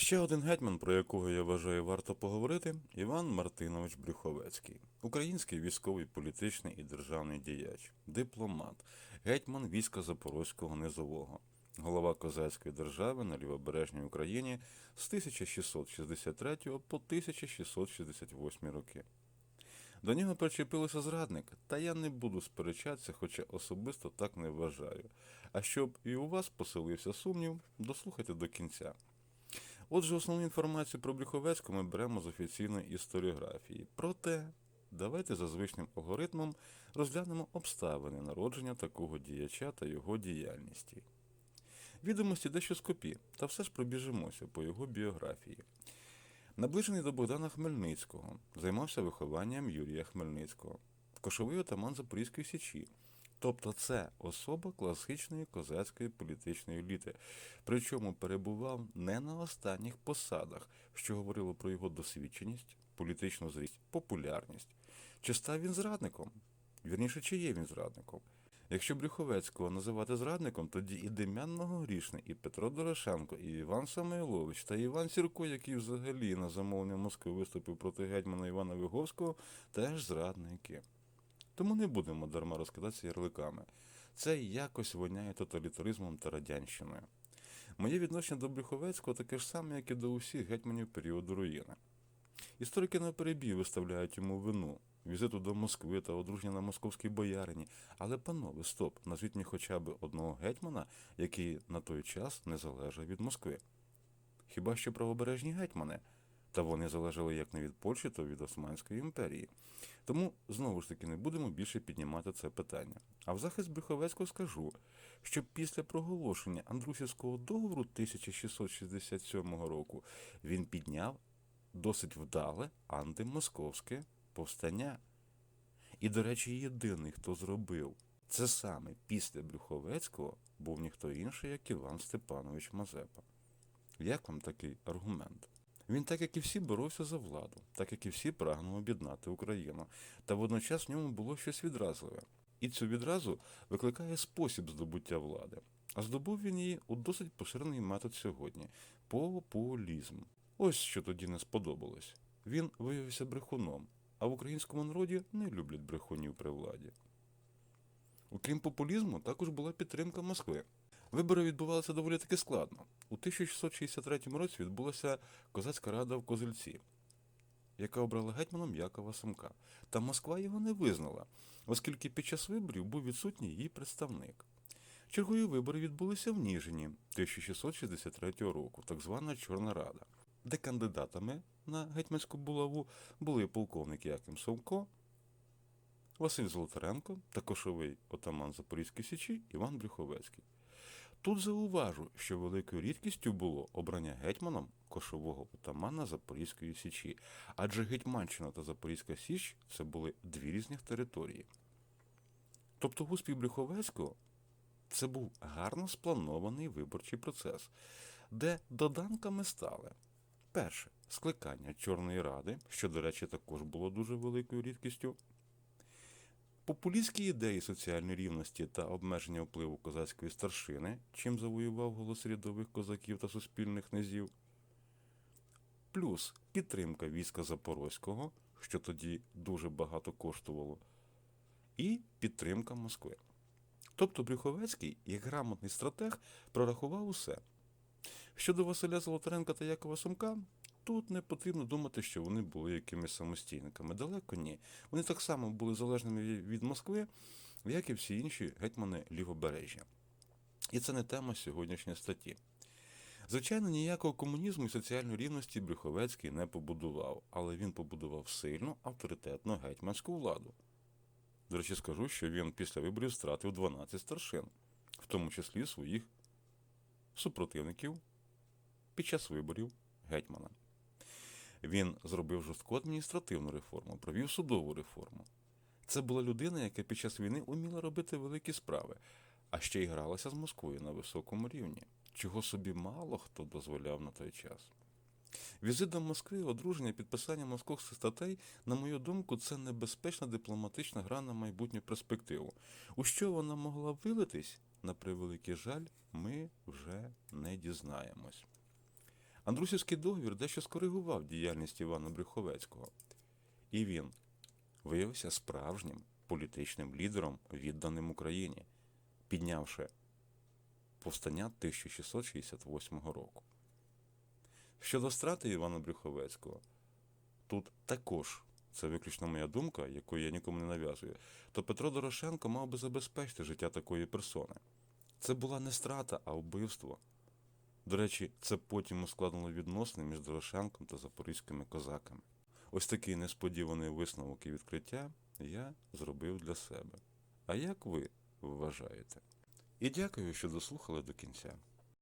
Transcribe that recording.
Ще один гетьман, про якого я вважаю варто поговорити, Іван Мартинович Брюховецький, український військовий, політичний і державний діяч, дипломат, гетьман війська Запорозького низового, голова козацької держави на лівобережній Україні з 1663 по 1668 роки. До нього причепилося зрадник, та я не буду сперечатися, хоча особисто так не вважаю. А щоб і у вас поселився сумнів, дослухайте до кінця. Отже, основну інформацію про Брюховецького ми беремо з офіційної історіографії. Проте, давайте за звичним алгоритмом розглянемо обставини народження такого діяча та його діяльності. Відомості дещо скопі, та все ж пробіжимося по його біографії. Наближений до Богдана Хмельницького, займався вихованням Юрія Хмельницького, кошовий отаман Запорізької Січі. Тобто це особа класичної козацької політичної еліти, причому перебував не на останніх посадах, що говорило про його досвідченість, політичну зрість, популярність. Чи став він зрадником? Вірніше, чи є він зрадником? Якщо Брюховецького називати зрадником, тоді і Дем'ян Грішний, і Петро Дорошенко, і Іван Самойлович, та Іван Сірко, який взагалі на замовлення Москви виступив проти гетьмана Івана Виговського, теж зрадники. Тому не будемо дарма розкидатися ярликами. Це якось воняє тоталітаризмом та радянщиною. Моє відношення до Брюховецького таке ж саме, як і до усіх гетьманів періоду руїни. Історики на перебій виставляють йому вину, візиту до Москви та одруження на московській боярині. Але, панове, стоп, назвіть мені хоча б одного гетьмана, який на той час не залежав від Москви. Хіба що правобережні гетьмани? Та вони залежали як не від Польщі, то від Османської імперії. Тому знову ж таки не будемо більше піднімати це питання. А в захист Брюховецького скажу, що після проголошення Андрусівського договору 1667 року він підняв досить вдале антимосковське повстання. І, до речі, єдиний, хто зробив це саме після Брюховецького, був ніхто інший, як Іван Степанович Мазепа. Як вам такий аргумент? Він, так як і всі, боровся за владу, так як і всі прагнув об'єднати Україну, та водночас в ньому було щось відразливе. І цю відразу викликає спосіб здобуття влади. А здобув він її у досить поширений метод сьогодні популізм. Ось що тоді не сподобалось. Він виявився брехуном, а в українському народі не люблять брехунів при владі. Окрім популізму, також була підтримка Москви. Вибори відбувалися доволі таки складно. У 1663 році відбулася козацька рада в Козельці, яка обрала гетьманом Якова Самка. Та Москва його не визнала, оскільки під час виборів був відсутній її представник. Чергові вибори відбулися в Ніжині 1663 року, так звана Чорна Рада, де кандидатами на гетьманську булаву були полковник Яким Совко, Василь Золотаренко та кошовий отаман Запорізької Січі Іван Брюховецький. Тут зауважу, що великою рідкістю було обрання гетьманом кошового отамана Запорізької Січі, адже Гетьманщина та Запорізька Січ це були дві різних території. Тобто успіх Брюховецького це був гарно спланований виборчий процес, де доданками стали перше скликання Чорної Ради, що, до речі, також було дуже великою рідкістю. Популістські ідеї соціальної рівності та обмеження впливу козацької старшини, чим завоював голос рядових козаків та суспільних низів, плюс підтримка війська Запорозького, що тоді дуже багато коштувало, і підтримка Москви. Тобто Брюховецький, як грамотний стратег, прорахував усе. Щодо Василя Золотаренка та Якова Сумка, тут не потрібно думати, що вони були якимись самостійниками. Далеко ні. Вони так само були залежними від Москви, як і всі інші гетьмани лівобережжя. І це не тема сьогоднішньої статті. Звичайно, ніякого комунізму і соціальної рівності Брюховецький не побудував, але він побудував сильну авторитетну гетьманську владу. До речі, скажу, що він після виборів стратив 12 старшин, в тому числі своїх супротивників під час виборів гетьмана. Він зробив жорстку адміністративну реформу, провів судову реформу. Це була людина, яка під час війни уміла робити великі справи, а ще й гралася з Москвою на високому рівні, чого собі мало хто дозволяв на той час. Візит до Москви, одруження, підписання московських статей, на мою думку, це небезпечна дипломатична гра на майбутню перспективу. У що вона могла вилитись, на превеликий жаль, ми вже не дізнаємось. Андрусівський договір дещо скоригував діяльність Івана Брюховецького. І він виявився справжнім політичним лідером, відданим Україні, піднявши повстання 1668 року. Щодо страти Івана Брюховецького, тут також це виключно моя думка, яку я нікому не нав'язую, то Петро Дорошенко мав би забезпечити життя такої персони. Це була не страта, а вбивство. До речі, це потім ускладнило відносини між Дорошенком та запорізькими козаками. Ось такий несподіваний висновок і відкриття я зробив для себе. А як ви вважаєте? І дякую, що дослухали до кінця.